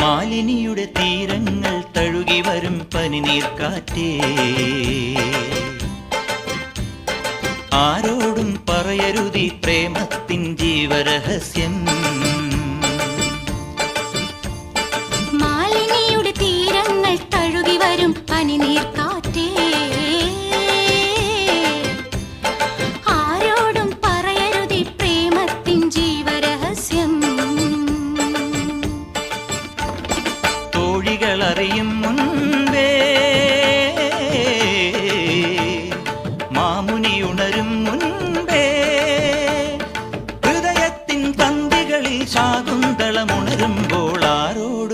മാലിനിയുടെ തീരങ്ങൾ തഴുകി വരും പനിനീർക്കാറ്റേ. ആരോടും പറയരുതി പ്രേമത്തിൻ ജീവരഹസ്യം. മാലിനിയുടെ തീരങ്ങൾ തഴുകി വരും പനിനീർ തോഴികൾ അറിയും മുൻപേ. മാമുനി ഉണരും മുൻപേ. ഹൃദയത്തിൻ തന്തികളിൽ ശാകുന്തളമുണരുമ്പോൾ ആരോ